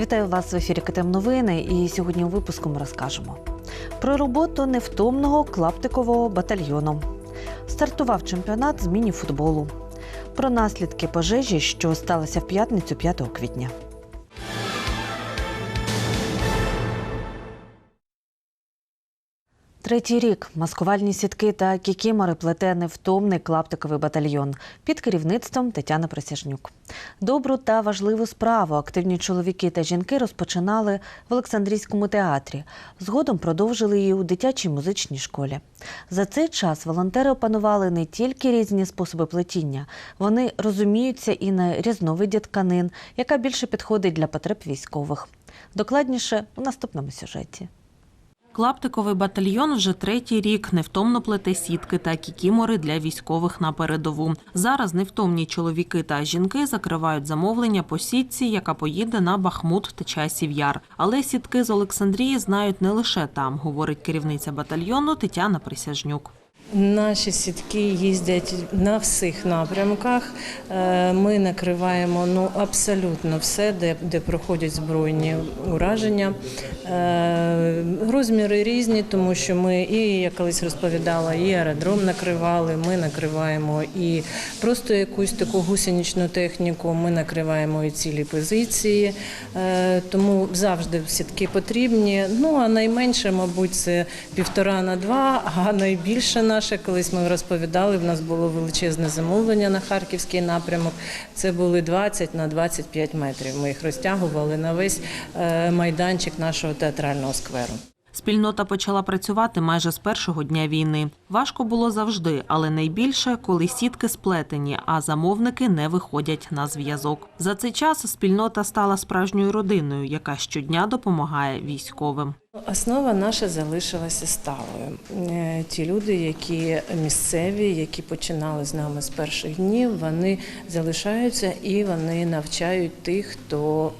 Вітаю вас в ефірі КТМ Новини. І сьогодні у випуску ми розкажемо про роботу невтомного клаптикового батальйону. Стартував чемпіонат з міні-футболу. Про наслідки пожежі, що сталося в п'ятницю 5 квітня. Третій рік маскувальні сітки та кікімори плете невтомний клаптиковий батальйон під керівництвом Тетяни Присяжнюк. Добру та важливу справу активні чоловіки та жінки розпочинали в Олександрійському театрі. Згодом продовжили її у дитячій музичній школі. За цей час волонтери опанували не тільки різні способи плетіння, вони розуміються і на різновиді тканин, яка більше підходить для потреб військових. Докладніше у наступному сюжеті. Клаптиковий батальйон вже третій рік невтомно плете сітки та кікімори для військових на передову. Зараз невтомні чоловіки та жінки закривають замовлення по сітці, яка поїде на Бахмут та Часів Яр. Але сітки з Олександрії знають не лише там, говорить керівниця батальйону Тетяна Присяжнюк. Наші сітки їздять на всіх напрямках. Е, Ми накриваємо ну абсолютно все, де, де проходять збройні ураження. Е, Розміри різні, тому що ми і я колись розповідала, і аеродром накривали. Ми накриваємо і просто якусь таку гусеничну техніку. Ми накриваємо і цілі позиції. Е, Тому завжди сітки потрібні. Ну а найменше, мабуть, це півтора на два, а найбільше наше, колись ми розповідали, в нас було величезне замовлення на харківський напрямок. Це були 20 на 25 метрів. Ми їх розтягували на весь е, майданчик нашого театрального скверу. Спільнота почала працювати майже з першого дня війни. Важко було завжди, але найбільше, коли сітки сплетені, а замовники не виходять на зв'язок. За цей час спільнота стала справжньою родиною, яка щодня допомагає військовим. Основа наша залишилася сталою. Е, Ті люди, які місцеві, які починали з нами з перших днів, вони залишаються і вони навчають тих, хто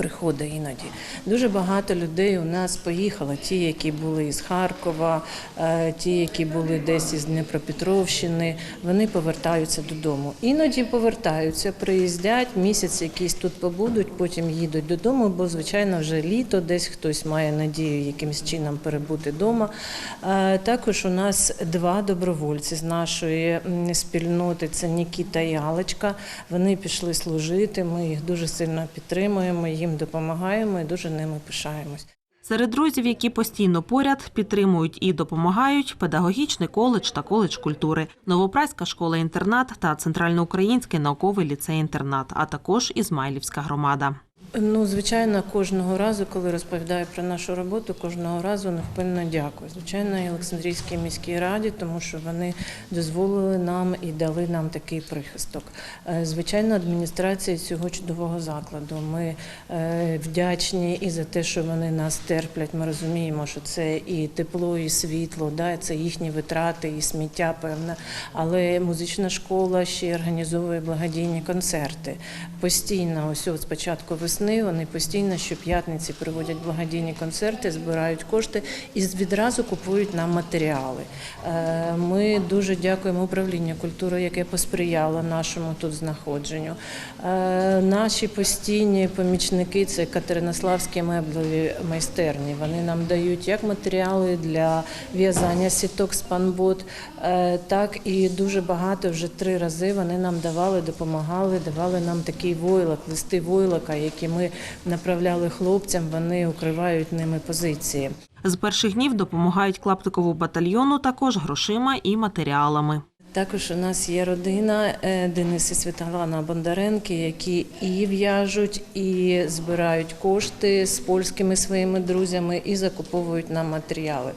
приходить іноді. Дуже багато людей у нас поїхало. Ті, які були із Харкова, е, ті, які були десь із Дніпропетровщини, вони повертаються додому. Іноді повертаються, приїздять, місяць якийсь тут побудуть, потім їдуть додому, бо звичайно вже літо, десь хтось має надію якимось чином перебути вдома. Е, Також у нас два добровольці з нашої спільноти. Це Нікіта і Алечка. Вони пішли служити. Ми їх дуже сильно підтримуємо, їм допомагаємо і дуже ними пишаємось. Серед друзів, які постійно поряд, підтримують і допомагають педагогічний коледж та коледж культури, Новопраська школа-інтернат та Центральноукраїнський науковий ліцей-інтернат, а також Ізмайлівська громада. Ну, звичайно, кожного разу, коли розповідаю про нашу роботу, кожного разу невпинно дякую. Звичайно, і Олександрійській міській раді, тому що вони дозволили нам і дали нам такий прихисток. Е, Звичайно, адміністрації цього чудового закладу. Ми е, вдячні і за те, що вони нас терплять. Ми розуміємо, що це і тепло, і світло, да, це їхні витрати, і сміття, певне. Але музична школа ще організовує благодійні концерти. Постійно, ось от спочатку весни, вони постійно щоп'ятниці проводять благодійні концерти, збирають кошти і відразу купують нам матеріали. Е, Ми дуже дякуємо управлінню культури, яке посприяло нашому тут знаходженню. Е, Наші постійні помічники це Катеринославські меблеві майстерні. Вони нам дають як матеріали для в'язання сіток спанбот, е, так і дуже багато вже три рази вони нам давали, допомагали, давали нам такий войлок, листи войлока, які ми направляли хлопцям. Вони укривають ними позиції. З перших днів допомагають клаптикову батальйону також грошима і матеріалами. Також у нас є родина е, Денис і Світлана Бондаренки, які і в'яжуть, і збирають кошти з польськими своїми друзями і закуповують нам матеріали.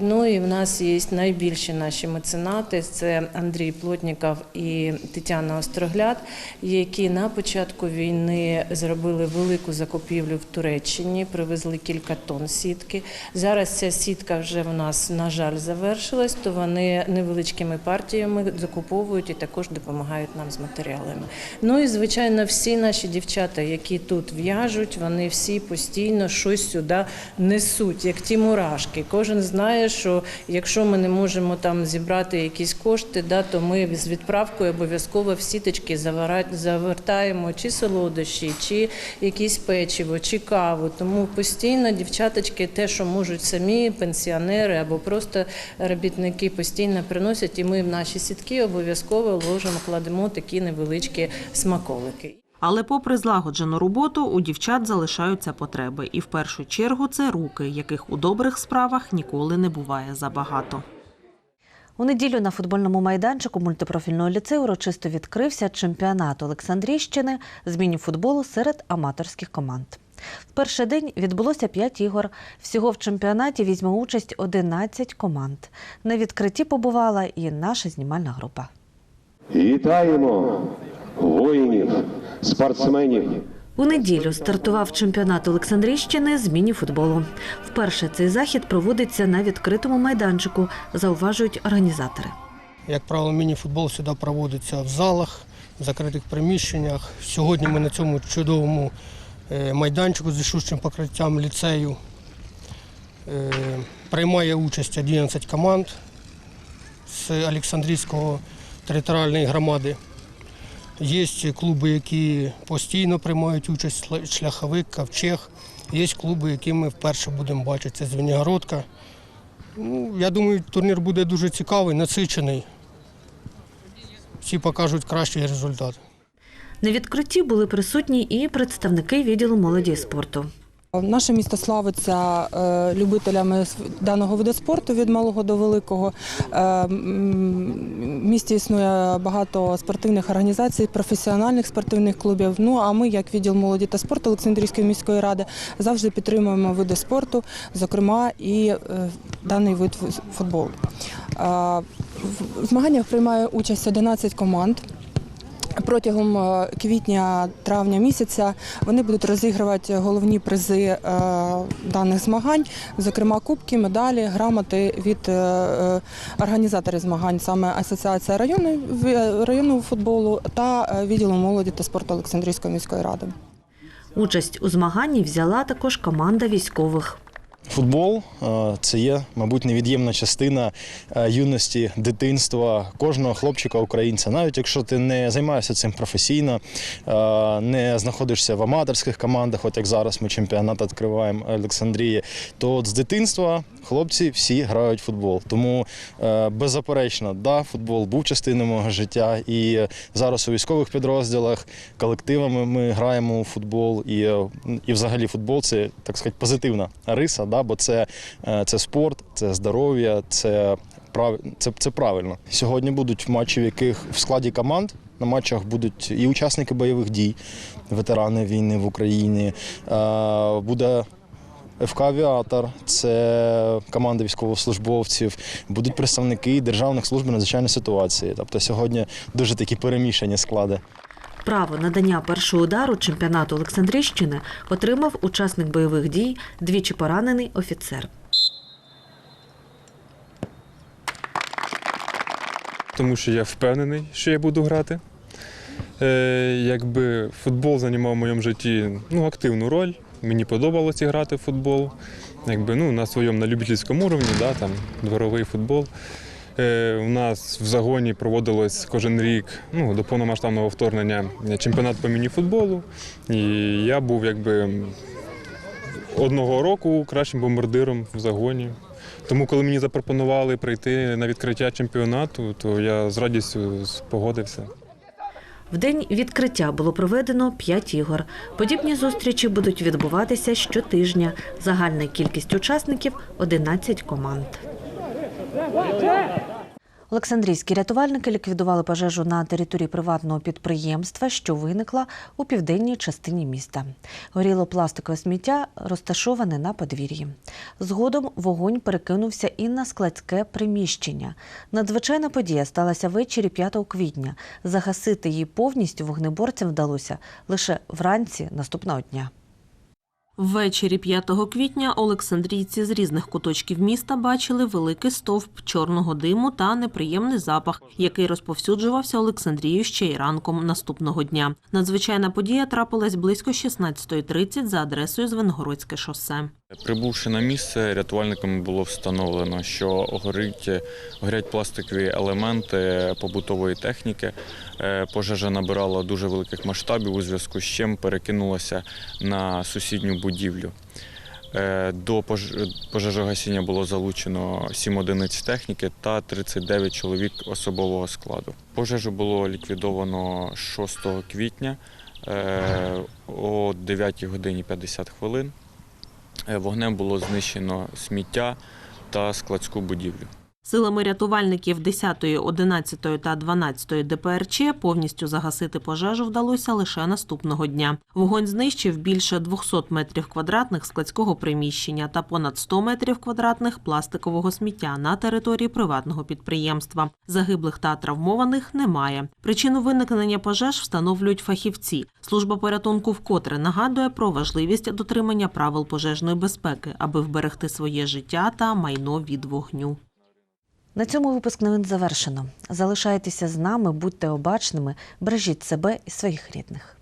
Ну і в нас є найбільші наші меценати це Андрій Плотніков і Тетяна Острогляд, які на початку війни зробили велику закупівлю в Туреччині, привезли кілька тонн сітки. Зараз ця сітка вже в нас, на жаль, завершилась, то вони невеличкими партіями сумами закуповують і також допомагають нам з матеріалами. Ну і звичайно, всі наші дівчата, які тут в'яжуть, вони всі постійно щось сюди несуть, як ті мурашки. Кожен знає, що якщо ми не можемо там зібрати якісь кошти, да, то ми з відправкою обов'язково в сіточки завертаємо чи солодощі, чи якісь печиво, чи каву. Тому постійно дівчаточки, те, що можуть самі пенсіонери або просто робітники, постійно приносять, і ми в наші сітки обов'язково ложимо, кладемо такі невеличкі смаколики. Але попри злагоджену роботу, у дівчат залишаються потреби. І в першу чергу це руки, яких у добрих справах ніколи не буває забагато. У неділю на футбольному майданчику мультипрофільного ліцею урочисто відкрився чемпіонат Олександрійщини з міні-футболу серед аматорських команд. В перший день відбулося 5 ігор. Всього в чемпіонаті візьме участь 11 команд. На відкритті побувала і наша знімальна група. Вітаємо воїнів, спортсменів. У неділю стартував чемпіонат Олександрійщини з міні-футболу. Вперше цей захід проводиться на відкритому майданчику, зауважують організатори. Як правило, міні-футбол сюди проводиться в залах, в закритих приміщеннях. Сьогодні ми на цьому чудовому майданчику з рішучим покриттям ліцею е, приймає участь 11 команд з Олександрійського територіальної громади. Є клуби, які постійно приймають участь, шляховик, ковчег. Є клуби, які ми вперше будемо бачити. Це Звенігородка. Ну, я думаю, турнір буде дуже цікавий, насичений. Всі покажуть кращий результат. На відкритті були присутні і представники відділу молоді і спорту. Наше місто славиться е, любителями даного виду спорту від малого до великого. Е, В місті існує багато спортивних організацій, професіональних спортивних клубів. Ну а ми, як відділ молоді та спорту Олександрійської міської ради, завжди підтримуємо види спорту, зокрема і е, даний вид футболу. В змаганнях приймає участь 11 команд. Протягом е, квітня-травня місяця вони будуть розігрувати головні призи е, даних змагань, зокрема кубки, медалі, грамоти від е, організаторів змагань, саме Асоціація районної, в- районного футболу та відділу молоді та спорту Олександрійської міської ради. Участь у змаганні взяла також команда військових. Футбол е, це є, мабуть, невід'ємна частина е, юності, дитинства кожного хлопчика українця. Навіть якщо ти не займаєшся цим професійно, е, не знаходишся в аматорських командах, от як зараз ми чемпіонат відкриваємо Олександрії, то от з дитинства хлопці всі грають футбол. Тому беззаперечно, да, футбол був частиною мого життя. І зараз у військових підрозділах колективами ми граємо у футбол. І, і взагалі футбол це так сказати позитивна риса, да, бо це, е, це спорт, це здоров'я, це, прав... це, це правильно. Сьогодні будуть матчі, в яких в складі команд. На матчах будуть і учасники бойових дій, ветерани війни в Україні. Е, Буде ФК Авіатор, це команда військовослужбовців, будуть представники державних служб надзвичайної ситуації. Тобто сьогодні дуже такі перемішані склади. Право надання першого удару чемпіонату Олександрійщини отримав учасник бойових дій, двічі поранений офіцер. тому що я впевнений, що я буду грати. Е, якби футбол займав в моєму житті ну, активну роль. Мені подобалося грати в футбол. Якби, ну, на своєму на любительському рівні, да, там, дворовий футбол. Е, у нас в загоні проводилось кожен рік ну, до повномасштабного вторгнення чемпіонат по міні-футболу. І я був якби одного року кращим бомбардиром в загоні. Тому, коли мені запропонували прийти на відкриття чемпіонату, то я з радістю погодився. В день відкриття було проведено 5 ігор. Подібні зустрічі будуть відбуватися щотижня. Загальна кількість учасників 11 команд. Олександрійські рятувальники ліквідували пожежу на території приватного підприємства, що виникла у південній частині міста. Горіло пластикове сміття, розташоване на подвір'ї. Згодом вогонь перекинувся і на складське приміщення. Надзвичайна подія сталася ввечері 5 квітня. Загасити її повністю вогнеборцям вдалося лише вранці наступного дня. Ввечері 5 квітня олександрійці з різних куточків міста бачили великий стовп чорного диму та неприємний запах, який розповсюджувався Олександрією ще й ранком наступного дня. Надзвичайна подія трапилась близько 16.30 за адресою Звенгородське шосе. Прибувши на місце, рятувальниками було встановлено, що горить, горять пластикові елементи побутової техніки. Е, Пожежа набирала дуже великих масштабів, у зв'язку з чим перекинулася на сусідню будівлю. Е, До пож- пожежогасіння було залучено 7 одиниць техніки та 39 чоловік особового складу. Пожежу було ліквідовано 6 квітня е, о 9 годині 50 хвилин. Е, Вогнем було знищено сміття та складську будівлю. Силами рятувальників 10, 11 та 12 ДПРЧ повністю загасити пожежу вдалося лише наступного дня. Вогонь знищив більше 200 метрів квадратних складського приміщення та понад 100 метрів квадратних пластикового сміття на території приватного підприємства. Загиблих та травмованих немає. Причину виникнення пожеж встановлюють фахівці. Служба порятунку вкотре нагадує про важливість дотримання правил пожежної безпеки, аби вберегти своє життя та майно від вогню. На цьому випуск новин завершено. Залишайтеся з нами, будьте обачними, бережіть себе і своїх рідних.